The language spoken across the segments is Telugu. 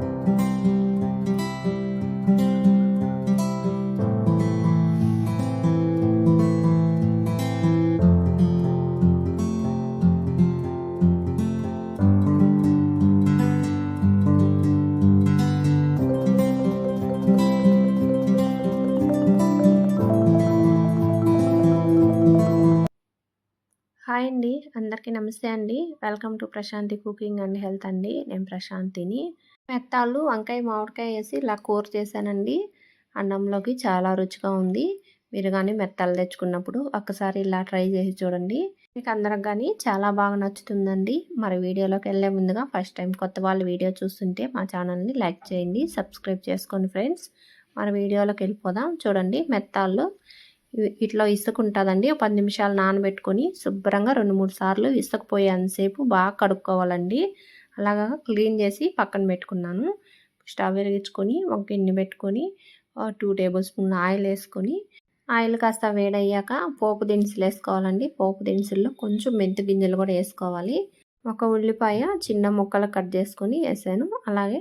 Thank you. హాయ్ అండి. అందరికీ నమస్తే అండి. Welcome to Prashanthi cooking and health అండి. నేను ప్రశాంతిని. మెత్తాలు వంకాయ మామిడికాయ వేసి ఇలా కూర చేశానండి. అన్నంలోకి చాలా రుచిగా ఉంది. మీరు కానీ మెత్తాలు తెచ్చుకున్నప్పుడు ఒక్కసారి ఇలా ట్రై చేసి చూడండి. మీకు అందరికి కానీ చాలా బాగా నచ్చుతుందండి. మరి వీడియోలోకి వెళ్ళే ముందుగా ఫస్ట్ టైం కొత్త వాళ్ళు వీడియో చూస్తుంటే మా ఛానల్ని లైక్ చేయండి సబ్స్క్రైబ్ చేసుకోండి ఫ్రెండ్స్. మరి వీడియోలోకి వెళ్ళిపోదాం. చూడండి మెత్తాల్లో ఇట్లా ఇసుకుంటుందండి. ఒక పది నిమిషాలు నానబెట్టుకొని శుభ్రంగా రెండు మూడు సార్లు ఇసుకపోయేంతసేపు బాగా కడుక్కోవాలండి. అలాగా క్లీన్ చేసి పక్కన పెట్టుకున్నాను. స్టవ్ వెలిగించుకొని ఒక గిన్నె పెట్టుకొని టూ టేబుల్ స్పూన్ ఆయిల్ వేసుకొని ఆయిల్ కాస్త వేడయ్యాక పోపు దినుసులు వేసుకోవాలండి. పోపు దినుసుల్లో కొంచెం మెంతి గింజలు కూడా వేసుకోవాలి. ఒక ఉల్లిపాయ చిన్న ముక్కలు కట్ చేసుకొని వేసాను. అలాగే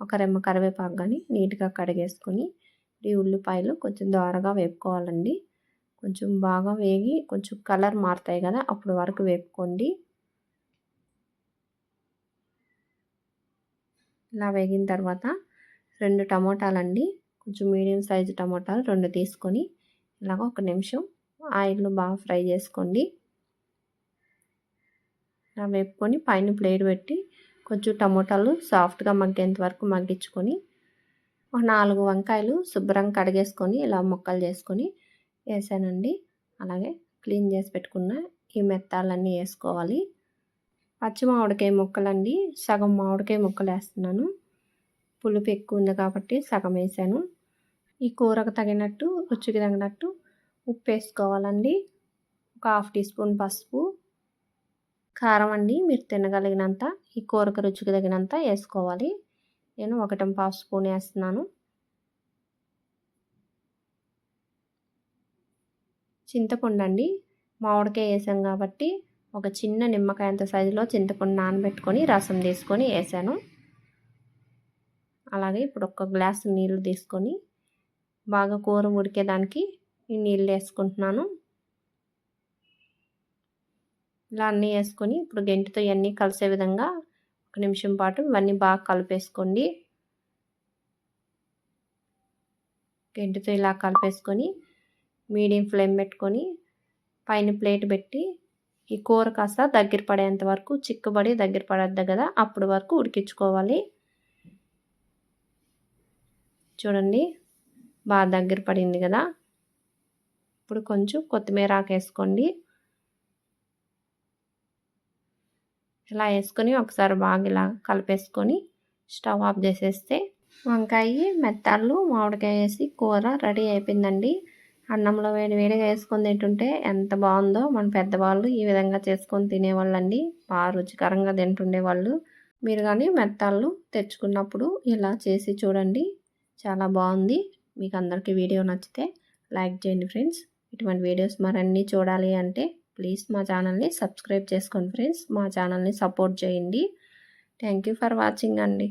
ఒక రెమ్మ కరివేపాకు కానీ నీట్గా కడిగేసుకొని ఈ ఉల్లిపాయలు కొంచెం దోరగా వేపుకోవాలండి. కొంచెం బాగా వేగి కొంచెం కలర్ మారుతాయి కదా అప్పుడు వరకు వేపుకోండి. ఇలా వేగిన తర్వాత రెండు టమోటాలండి కొంచెం మీడియం సైజు టమోటాలు రెండు తీసుకొని ఇలాగ ఒక నిమిషం ఆయిల్లో బాగా ఫ్రై చేసుకోండి. ఇలా వేపుకొని పైన ప్లేట్ పెట్టి కొంచెం టమోటాలు సాఫ్ట్గా మగ్గేంత వరకు మగ్గించుకొని ఒక నాలుగు వంకాయలు శుభ్రంగా కడిగేసుకొని ఇలా ముక్కలు చేసుకొని వేసానండి. అలాగే క్లీన్ చేసి పెట్టుకున్న ఈ మెత్తాలన్నీ వేసుకోవాలి. పచ్చి మామిడికాయ ముక్కలండి. సగం మామిడికాయ ముక్కలు వేస్తున్నాను. పులుపు ఎక్కువ ఉంది కాబట్టి సగం వేసాను. ఈ కూరకు తగినట్టు రుచికి తగినట్టు ఉప్పు వేసుకోవాలండి. ఒక హాఫ్ టీ స్పూన్ పసుపు. కారం అండి. మీరు తినగలిగినంత ఈ కూరకు రుచికి తగినంత వేసుకోవాలి. నేను ఒకటం పావు స్పూన్ వేస్తున్నాను. చింతపండు అండి మామిడికాయ వేసాం కాబట్టి ఒక చిన్న నిమ్మకాయ అంత సైజులో చింతపండు నానబెట్టుకొని రసం తీసుకొని వేసాను. అలాగే ఇప్పుడు ఒక గ్లాసు నీళ్ళు తీసుకొని బాగా కూర ఉడికేదానికి ఈ నీళ్ళు వేసుకుంటున్నాను. ఇలా అన్నీ వేసుకొని ఇప్పుడు గెంటితో ఇవన్నీ కలిసే విధంగా ఒక నిమిషం పాటు ఇవన్నీ బాగా కలిపేసుకోండి. గెంటితో ఇలా కలిపేసుకొని మీడియం ఫ్లేమ్ పెట్టుకొని పైన ప్లేట్ పెట్టి ఈ కూర కాస్త దగ్గర పడేంత వరకు చిక్కుబడి దగ్గర పడద్దు కదా అప్పుడు వరకు ఉడికించుకోవాలి. చూడండి బాగా దగ్గర పడింది కదా. ఇప్పుడు కొంచెం కొత్తిమీర ఆకు వేసుకోండి. ఇలా వేసుకొని ఒకసారి బాగా ఇలా కలిపేసుకొని స్టవ్ ఆఫ్ చేసేస్తే వంకాయ మెత్తాళ్ళు మామిడికాయ వేసి కూర రెడీ అయిపోయిందండి. అన్నంలో వేడి వేడిగా వేసుకొని తింటుంటే ఎంత బాగుందో. మన పెద్దవాళ్ళు ఈ విధంగా చేసుకొని తినేవాళ్ళండి. బాగా రుచికరంగా తింటుండేవాళ్ళు. మీరు కానీ మెత్తాళ్ళు తెచ్చుకున్నప్పుడు ఇలా చేసి చూడండి. చాలా బాగుంది. మీకు అందరికీ వీడియో నచ్చితే లైక్ చేయండి ఫ్రెండ్స్. ఇటువంటి వీడియోస్ మరన్నీ చూడాలి అంటే ప్లీజ్ మా ఛానల్ని సబ్స్క్రైబ్ చేసుకోండి ఫ్రెండ్స్. మా ఛానల్ని సపోర్ట్ చేయండి. థ్యాంక్ ఫర్ వాచింగ్ అండి.